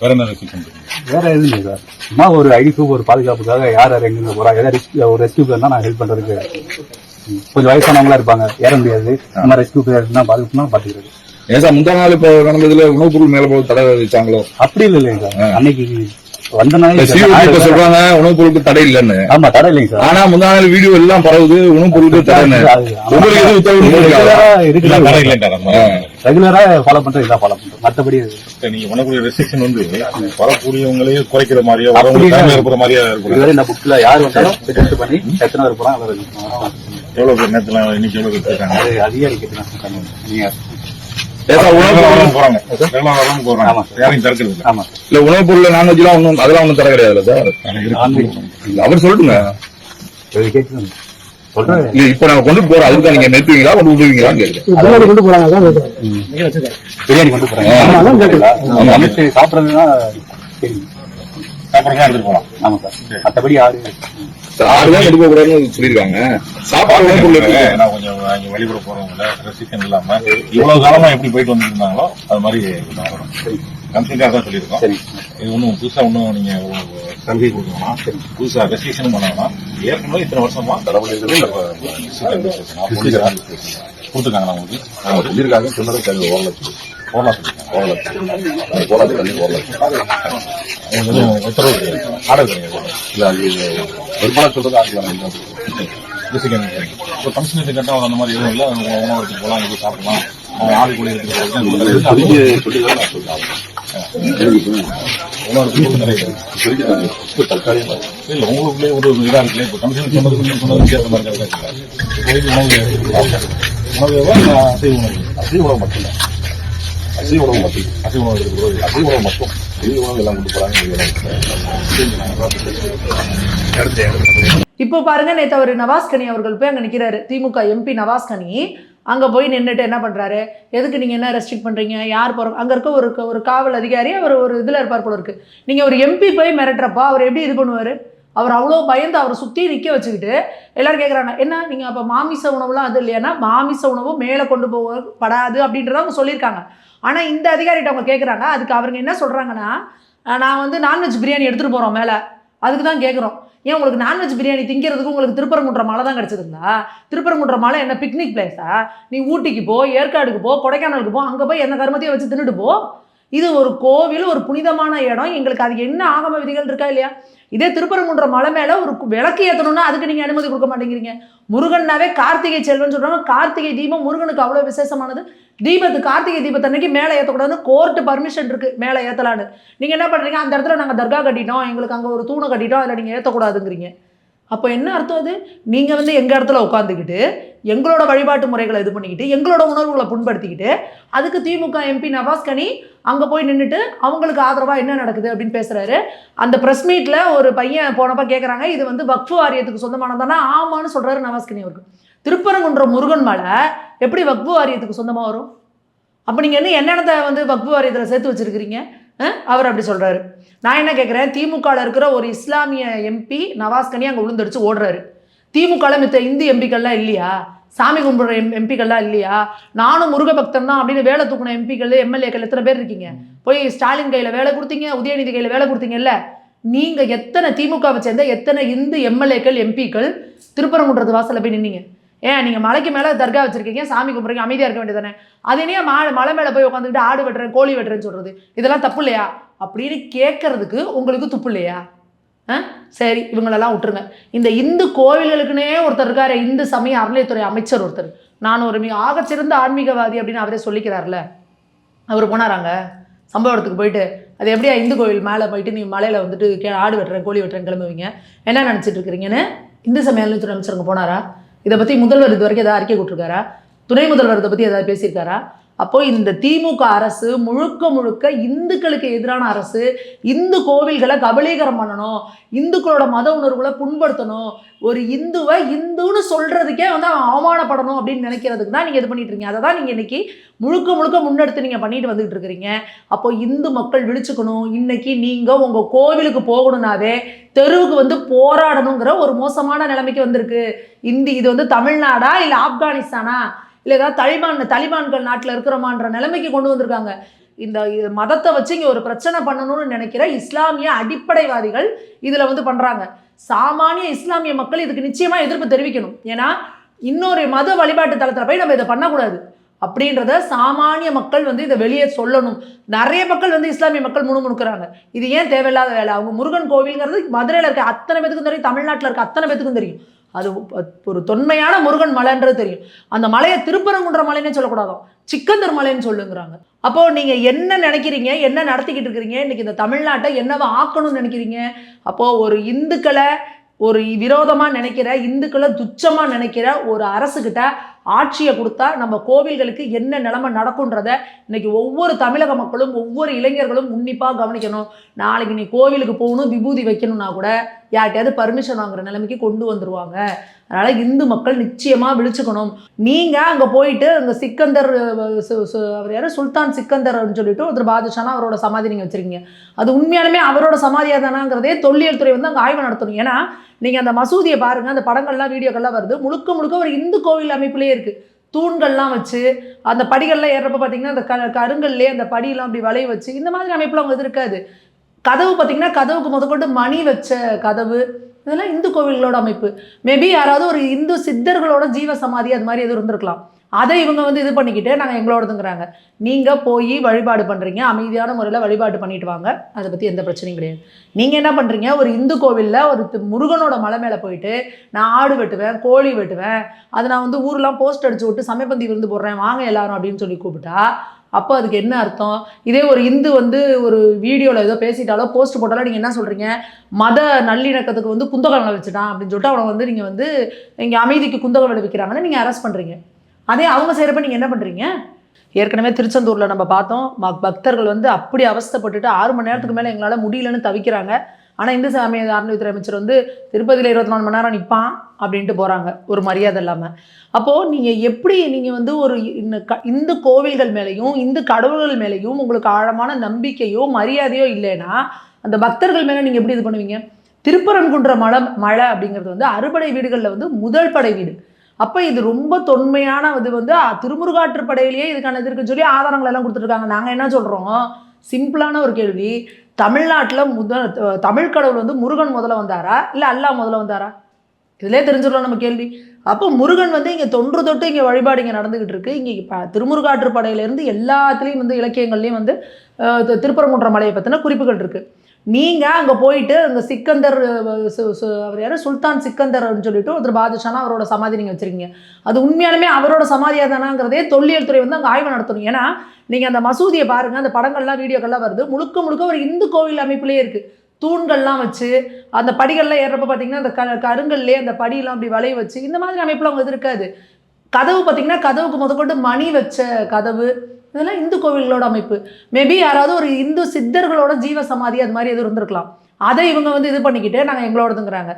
வேற என்ன ரெஸ்ட்ரிக்ஷன் வேற எதுவும் இல்லை சார். சும்மா ஒரு ஐடி ப்ரூஃப் ஒரு பாதுகாப்புக்காக யார் யார் எங்க போறா ஏதாவது ரெஸ்க்யூ ஒரு ரெஸ்கியூ இருந்தா நான் ஹெல்ப் பண்றதுக்கு. கொஞ்சம் வயசானவங்களா இருப்பாங்க. ஏற முடியாது. நம்ம ரெஸ்கியூ இருந்தா பாதுகாப்புனா பாத்துக்கிறது. ஏன் சார் முந்தா நாள் இப்போ நடந்ததுல உணவுப் பொருள் மேல போய் தடை வச்சாங்களோ அப்படி இல்லை இல்லைங்க சார். அன்னைக்கு சொல்றாங்க உணவுப் பொருளுக்கு தடை இல்லைன்னு. ஆமா தடை இல்லைங்க சார். ஆனா முந்தா நாள் வீடியோ எல்லாம் பரவுது உணவுப் பொருளுக்கு தடைன்னு. உங்களுக்கு உத்தரவு ரெகுலரா ஃபாலோ பண்றது இதான் ஃபாலோ பண்றோம். மத்தபடி நீங்க பண்ணக்கூடிய ரெஸ்ட்ரிக்ஷன் வந்து வரக்கூடியவங்களையும் குறைக்கிற மாதிரியோ வரவங்க இருக்கிற மாதிரியா இருக்கக்கூடாது இதுவரை இந்த புக்ல யார் வந்தாலும் டெஸ்ட் பண்ணி எத்தனை. எவ்வளவு நேரத்துல இன்னைக்கு எவ்வளவு பேர் இருக்காங்க அது அதிகாரி கிட்ட நீங்க உணவுப் பொருள்? நான்வெஜ் எல்லாம் ஒண்ணும் அதெல்லாம் ஒண்ணும் தடை கிடையாதுல்ல சார் அவர் சொல்லுங்க இப்ப நாங்க கொண்டு போறோம் அதுக்கு நீங்க நிறுத்துவீங்களா கொண்டு விடுவீங்களான்னு பிரியாணி கொண்டு போறாங்க. பிரியாணி கொண்டு போறாங்க. சாப்பிடுறதுன்னா சரி. சாப்பிடுறதா எடுத்துட்டு போலாம். ஆமா சார். மத்தபடி யாரு சார், ஆறுதான் கொண்டு போக கூடாதுன்னு சொல்லிருக்காங்க சாப்பாடு ஏன்னா கொஞ்சம் அங்க வெளியூர் போறவங்க ரெஸ்ட்ரிக்ஷன் இல்லாம இவ்வளவு காலமா எப்படி போயிட்டு வந்துருந்தாங்களோ அது மாதிரி கம்ப்ளீட்டா தான் சொல்லியிருக்கோம். இது ஒன்றும் புதுசா ஒன்றும் நீங்க சலுகை கொடுக்கணும்? புதுசா ரெஸ்ட்ரிக்ஷன் பண்ணாங்கன்னா ஏற்கனவே இத்தனை வருஷமா கொடுத்துருக்காங்களா உங்களுக்கு? சொல்லியிருக்காங்க. சொன்னதை ஒரு லட்சம் போடலாம் சொல்லிருக்காங்க ஒரு லட்சம் ஒரு லட்சம் உத்தரவு கிடையாது ஆர்டர் கிடையாது அது பெரும்பாலும் சொல்றது ஆக்கலாம் இப்போ ஃபங்க்ஷன் கட்டால் அந்த மாதிரி எதுவும் இல்லை உணவு உணவு எடுத்து போகலாம் சாப்பிடலாம் அவங்க ஆள் எடுத்து உங்களுக்குள்ளே ஒரு இதாக இருக்குல்ல இப்போ கமிஷன் சொன்னது கொஞ்சம் சொன்னது மாதிரி உணவு உணவு அசைவ உணவு அசைவ உணவு மட்டும் இல்லை அசைவ உணவு மட்டும். அசைவ உணவு எடுக்கிறது அசைவ உணவு மட்டும். வெளி உணவு எல்லாம் கொண்டு போறாங்க. இப்போ பாருங்க நேற்று அவர் நவாஸ்கனி அவர்கள் போய் அங்கே நிற்கிறாரு திமுக எம்பி நவாஸ்கனி அங்கே போய் நின்றுட்டு என்ன பண்ணுறாரு எதுக்கு நீங்கள் என்ன ரெஸ்ட்ரிக்ட் பண்ணுறீங்க யார் போகிறோம் அங்கே இருக்க ஒரு ஒரு காவல் அதிகாரி அவர் ஒரு இதில் இருப்பார் போல இருக்கு. நீங்கள் ஒரு எம்பி போய் மிரட்டுறப்போ அவர் எப்படி இது பண்ணுவார்? அவர் அவ்வளோ பயந்து அவரை சுற்றி நிற்க வச்சுக்கிட்டு எல்லோரும் கேட்குறாங்க என்ன நீங்கள் அப்போ மாமிச உணவுலாம் அது இல்லையானா மாமிச உணவு மேலே கொண்டு போக படாது அப்படின்றத அவங்க சொல்லியிருக்காங்க. ஆனால் இந்த அதிகாரிகிட்ட அவங்க கேட்குறாங்க அதுக்கு அவருங்க என்ன சொல்கிறாங்கன்னா நான் வந்து நான்வெஜ் பிரியாணி எடுத்துகிட்டு போகிறோம் மேலே. அதுக்கு தான் கேட்குறோம் ஏன் உங்களுக்கு நான்வெஜ் பிரியாணி திங்கிறதுக்கு உங்களுக்கு திருப்பரங்குன்ற மலை தான் கிடச்சிதுங்களா திருப்பரங்குன்ற மலை என்ன பிக்னிக் பிளேஸா நீ ஊட்டிக்கு போ ஏற்காடுக்கு போ கொடைக்கானலுக்கு போ அங்கே போய் என்ன கருமத்தையும் வச்சு தின்னுட்டு போ. இது ஒரு கோவில் ஒரு புனிதமான இடம். எங்களுக்கு அது என்ன ஆகம விதிகள் இருக்கா இல்லையா? இதே திருப்பரங்குன்ற மலை மேலே ஒரு விளக்கு ஏற்றணும்னா அதுக்கு நீங்கள் அனுமதி கொடுக்க மாட்டேங்கிறீங்க. முருகன்னாவே கார்த்திகை செல்வன் சொல்கிறாங்க கார்த்திகை தீபம் முருகனுக்கு அவ்வளோ விசேஷமானது. தீபத்து கார்த்திகை தீபத்தன்னைக்கு மேலே ஏற்றக்கூடாதுன்னு கோர்ட்டு பர்மிஷன் இருக்குது மேலே ஏற்றலான்னு நீங்கள் என்ன பண்ணுறீங்க அந்த இடத்துல நாங்கள் தர்கா கட்டிட்டோம். எங்களுக்கு அங்கே ஒரு தூணை கட்டிட்டோம். அதில் நீங்கள் ஏற்றக்கூடாதுங்கிறீங்க அப்போ என்ன அர்த்தம் அது? நீங்கள் வந்து எங்கள் இடத்துல உட்காந்துக்கிட்டு எங்களோட வழிபாட்டு முறைகளை இது பண்ணிக்கிட்டு எங்களோட உணர்வுகளை புண்படுத்திக்கிட்டு அதுக்கு திமுக எம்பி நவாஸ்கனி அங்கே போய் நின்றுட்டு அவங்களுக்கு ஆதரவாக என்ன நடக்குது அப்படின்னு பேசுகிறாரு அந்த ப்ரெஸ் மீட்டில் ஒரு பையன் போனப்போ கேட்குறாங்க இது வந்து வக்ஃபு வாரியத்துக்கு சொந்தமானதானா ஆமான்னு சொல்கிறாரு நவாஸ்கினி அவருக்கு திருப்பரங்குன்ற முருகன் மலை எப்படி வக்ஃபு வாரியத்துக்கு சொந்தமாக வரும்? அப்போ நீங்கள் என்ன என்னென்னத்தை வந்து வக்ஃபு வாரியத்தில் சேர்த்து வச்சுருக்கிறீங்க? அவர் அப்படி சொல்கிறாரு நான் என்ன கேட்குறேன் திமுகவில் இருக்கிற ஒரு இஸ்லாமிய எம்பி நவாஸ்கனி அங்கே உளுந்தடிச்சு ஓடுறாரு. திமுகவில் மித்த இந்து எம்பிக்கள்லாம் இல்லையா? சாமி கும்பிட்ற எம் எம்பிக்கள்லாம் இல்லையா? நானும் முருக பக்தன் தான் அப்படின்னு வேலை தூக்குன எம்பிக்கள் எம்எல்ஏக்கள் எத்தனை பேர் இருக்கீங்க? போய் ஸ்டாலின் கையில் வேலை கொடுத்தீங்க உதயநிதி கையில் வேலை கொடுத்தீங்கல்ல? நீங்கள் எத்தனை திமுகவை சேர்ந்த எத்தனை இந்து எம்எல்ஏக்கள் எம்பிக்கள் திருப்பரங்குன்றது வாசலில் போய் நின்னீங்க? ஏன் நீங்கள் மலைக்கு மேலே தர்கா வச்சுருக்கீங்க சாமி கும்பிட்றீங்க அமைதியாக இருக்க வேண்டியதானே அதனே மா மலை மேலே போய் உட்காந்துக்கிட்டு ஆடு வெட்டுறேன் கோழி வெட்டுறேன்னு சொல்கிறது இதெல்லாம் தப்பு இல்லையா? அப்படின்னு கேட்கறதுக்கு உங்களுக்கு துப்பு இல்லையா? சரி இவங்களெல்லாம் விட்டுருங்க. இந்த இந்து கோவில்களுக்குன்னே ஒருத்தர் இருக்கார் இந்து சமய அறநிலையத்துறை அமைச்சர் ஒருத்தர். நான் ஒரு மிக ஆகச்சிறந்த ஆன்மீகவாதி அப்படின்னு அவரே சொல்லிக்கிறார்ல. அவர் போனாராங்க. சம்பவ இடத்துக்கு போயிட்டு அது எப்படியா இந்து கோவில் மேலே போயிட்டு நீ மலையில் வந்துட்டு கே ஆடு வெட்டுறேன் கோழி வெட்டுறேன் கிளம்புவீங்க? என்ன நினச்சிட்டு இருக்கிறீங்கன்னு இந்து சமய அறநிலையத்துறை அமைச்சருங்க போனாரா? இதை பற்றி முதல்வர் இது வரைக்கும் ஏதாவது அறிக்கை கொடுத்துருக்காரா? துணை முதல்வர் இதை பற்றி ஏதாவது பேசியிருக்காரா? அப்போ இந்த திமுக அரசு முழுக்க முழுக்க இந்துக்களுக்கு எதிரான அரசு இந்து கோவில்களை கபலீகரம் பண்ணணும் இந்துக்களோட மத உணர்வுகளை புண்படுத்தணும் ஒரு இந்துவை இந்துன்னு சொல்றதுக்கே வந்து அவன் அவமானப்படணும் அப்படின்னு நினைக்கிறதுக்கு தான் நீங்க இது பண்ணிட்டு இருக்கீங்க. அதை தான் நீங்க இன்னைக்கு முழுக்க முழுக்க முன்னெடுத்து நீங்க பண்ணிட்டு வந்துட்டு இருக்கிறீங்க. அப்போ இந்து மக்கள் விழிச்சுக்கணும். இன்னைக்கு நீங்க உங்க கோவிலுக்கு போகணும்னாவே தெருவுக்கு வந்து போராடணுங்கிற ஒரு மோசமான நிலைமைக்கு வந்திருக்கு. இந்தி இது வந்து தமிழ்நாடா இல்லை ஆப்கானிஸ்தானா? இல்லை ஏதாவது தலிபான் தலிபான்கள் நாட்டில் இருக்கிறோமான்ற நிலைமைக்கு கொண்டு வந்திருக்காங்க. இந்த மதத்தை வச்சு இங்கே ஒரு பிரச்சனை பண்ணணும்னு நினைக்கிற இஸ்லாமிய அடிப்படைவாதிகள் இதில் வந்து பண்ணுறாங்க சாமானிய இஸ்லாமிய மக்கள் இதுக்கு நிச்சயமாக எதிர்ப்பு தெரிவிக்கணும். ஏன்னா இன்னொரு மத வழிபாட்டு தளத்தில் போய் நம்ம இதை பண்ணக்கூடாது. அப்படின்றத சாமானிய மக்கள் வந்து இதை வெளியே சொல்லணும். நிறைய மக்கள் வந்து இஸ்லாமிய மக்கள் முணுமுணுக்கிறாங்க. இது ஏன் தேவையில்லாத வேலை? அவங்க முருகன் கோவில்ங்கிறது மதுரையில் இருக்க அத்தனை பேத்துக்கும் தெரியும் தமிழ்நாட்டில் இருக்க அத்தனை பேத்துக்கும் தெரியும். அது ஒரு தொன்மையான முருகன் மலைன்றது தெரியும். அந்த மலையை திருப்பரங்குன்ற மலைன்னு சொல்லக்கூடாதோ சிக்கந்தர் மலைன்னு சொல்லுங்கிறாங்க. அப்போ நீங்க என்ன நினைக்கிறீங்க? என்ன நடத்திக்கிட்டு இருக்கிறீங்க? இன்னைக்கு இந்த தமிழ்நாட்டை என்னவா ஆக்கணும்னு நினைக்கிறீங்க? அப்போ ஒரு இந்துக்களை ஒரு விரோதமா நினைக்கிற இந்துக்களை துச்சமா நினைக்கிற ஒரு அரசுகிட்ட ஆட்சியை கொடுத்தா நம்ம கோவில்களுக்கு என்ன நிலைமை நடக்குன்றத இன்னைக்கு ஒவ்வொரு தமிழக மக்களும் ஒவ்வொரு இளைஞர்களும் உன்னிப்பாக கவனிக்கணும். நாளைக்கு நீ கோவிலுக்கு போகணும் விபூதி வைக்கணும்னா கூட யார்கிட்டயாவது பர்மிஷன் வாங்குற நிலைமைக்கு கொண்டு வந்துருவாங்க. அதனால் இந்து மக்கள் நிச்சயமாக விழிச்சுக்கணும். நீங்கள் அங்கே போயிட்டு அங்கே சிக்கந்தர் சு- சு- அவர் யார்? சுல்தான் சிக்கந்தர்னு சொல்லிட்டு ஒருத்தர் பாதுஷானா அவரோட சமாதி நீங்கள் வச்சிருக்கீங்க. அது உண்மையாலுமே அவரோட சமாதியாக தானாங்கிறதே தொல்லியல் துறை வந்து அங்கே ஆய்வு நடத்தணும். ஏன்னா நீங்கள் அந்த மசூதியை பாருங்கள் அந்த படங்கள்லாம் வீடியோக்கள்லாம் வருது. முழுக்க முழுக்க ஒரு இந்து கோவில் அமைப்புலேயே இருக்குது தூண்கள்லாம் வச்சு அந்த படிகள்லாம் ஏறுறப்ப பார்த்தீங்கன்னா அந்த க கருங்கல்லே அந்த படியெல்லாம் அப்படி வளைய வச்சு இந்த மாதிரி அமைப்பில் அவங்க இது இருக்காது. கதவு பார்த்தீங்கன்னா கதவுக்கு முதற்கொண்டு மணி வச்ச கதவு. இதெல்லாம் இந்து கோவில்களோட அமைப்பு. மேபி யாராவது ஒரு இந்து சித்தர்களோட ஜீவ சமாதி அது மாதிரி எதுவும் இருந்திருக்கலாம். அதை இவங்க வந்து இது பண்ணிக்கிட்டு நாங்கள் எங்களோடதுங்கிறாங்க. நீங்கள் போய் வழிபாடு பண்ணுறீங்க அமைதியான முறையில் வழிபாடு பண்ணிட்டு வாங்க. அதை பற்றி எந்த பிரச்சனையும் கிடையாது. நீங்கள் என்ன பண்ணுறீங்க ஒரு இந்து கோவிலில் ஒரு முருகனோட மலை மேலே போயிட்டு நான் ஆடு வெட்டுவேன் கோழி வெட்டுவேன் அது நான் வந்து ஊரெலாம் போஸ்ட் அடிச்சு விட்டு சமயப்பந்தி விருந்து போடுறேன் வாங்க எல்லாரும் அப்படின்னு சொல்லி கூப்பிட்டா அப்போ அதுக்கு என்ன அர்த்தம்? இதே ஒரு இந்து வந்து ஒரு வீடியோவில் ஏதோ பேசிட்டாலோ போஸ்ட் போட்டாலோ நீங்கள் என்ன சொல்கிறீங்க மத நல்லிணக்கத்துக்கு வந்து குந்தகம் விளைவிச்சிட்டான் அப்படின்னு சொல்லிட்டு அவனை வந்து நீங்கள் வந்து இங்கே அமைதிக்கு குந்தகம் விளைவிக்கிறாங்கன்னு நீங்கள் அரெஸ்ட் பண்ணுறீங்க அதே அவங்க செய்கிறப்ப நீங்கள் என்ன பண்ணுறீங்க ஏற்கனவே திருச்செந்தூரில் நம்ம பார்த்தோம் ம- பக்தர்கள் வந்து அப்படி அவஸ்தப்பட்டுட்டு ஆறு மணி நேரத்துக்கு மேலே எங்களால் முடியலன்னு தவிக்கிறாங்க. ஆனால் இந்து சமய அறநிலையத்துறை அமைச்சர் வந்து திருப்பதியில் இருபத்தி நாலு மணி நேரம் நிற்பான் அப்படின்ட்டு போகிறாங்க ஒரு மரியாதை இல்லாமல் அப்போது நீங்கள் எப்படி நீங்கள் வந்து ஒரு இந்த க- இந்து கோவில்கள் மேலேயும் இந்து கடவுள்கள் மேலேயும் உங்களுக்கு ஆழமான நம்பிக்கையோ மரியாதையோ இல்லைன்னா அந்த பக்தர்கள் மேலே நீங்கள் எப்படி இது பண்ணுவீங்க? திருப்பரங்குன்ற மலை மழை அப்படிங்கிறது வந்து அறுபடை வீடுகளில் வந்து முதல் படை வீடு. அப்போ இது ரொம்ப தொன்மையான இது வந்து திருமுருகாற்று திருமுருகாற்றுப்படையிலேயே இதுக்கான இது இருக்குன்னு சொல்லி ஆதாரங்கள் எல்லாம் கொடுத்துருக்காங்க. நாங்கள் என்ன சொல்கிறோம் சிம்பிளான ஒரு கேள்வி. தமிழ்நாட்டில் முதல் தமிழ் கடவுள் வந்து முருகன் முதல்ல வந்தாரா? இல்லை அல்லாஹ் முதல்ல வந்தாரா? இதிலே தெரிஞ்சிடலாம் நம்ம கேள்வி. அப்போ முருகன் வந்து இங்கே தொன்று தொட்டு இங்கே வழிபாடு இங்கே நடந்துக்கிட்டு இருக்கு. இங்கே இப்போ திருமுருகாற்றுப்படையிலேருந்து எல்லாத்துலேயும் வந்து இலக்கியங்கள்லேயும் வந்து திருப்பரங்குன்ற மலையை பற்றின குறிப்புகள் இருக்குது நீங்கள் அங்கே போயிட்டு அங்கே சிக்கந்தர் அவர் யார்? சுல்தான் சிக்கந்தர்னு சொல்லிட்டு ஒருத்தர் பாதுஷானா அவரோட சமாதி நீங்கள் வச்சிருக்கீங்க. அது உண்மையாலுமே அவரோட சமாதியாக தானாங்கிறதே தொல்லியல் துறை வந்து அங்கே ஆய்வு நடத்தணும். ஏன்னா நீங்கள் அந்த மசூதியை பாருங்கள் அந்த படங்கள்லாம் வீடியோக்கள்லாம் வருது. முழுக்க முழுக்க ஒரு இந்து கோவில் அமைப்புலேயே இருக்குது தூண்கள்லாம் வச்சு அந்த படிகள்லாம் ஏறப்ப பார்த்தீங்கன்னா அந்த க கருங்கல்லே அந்த படியெல்லாம் அப்படி வளைய வச்சு இந்த மாதிரி அமைப்புலாம் அவங்க இது இருக்காது. கதவு பார்த்தீங்கன்னா கதவுக்கு முதற்கொண்டு மணி வச்ச கதவு இதெல்லாம் இந்து கோவில்களோட அமைப்பு. மேபி யாராவது ஒரு இந்து சித்தர்களோட ஜீவ சமாதி அது மாதிரி எதுவும் இருந்திருக்கலாம். அதை இவங்க வந்து இது பண்ணிக்கிட்டு நாங்கள் எங்களோடதுங்கிறாங்க.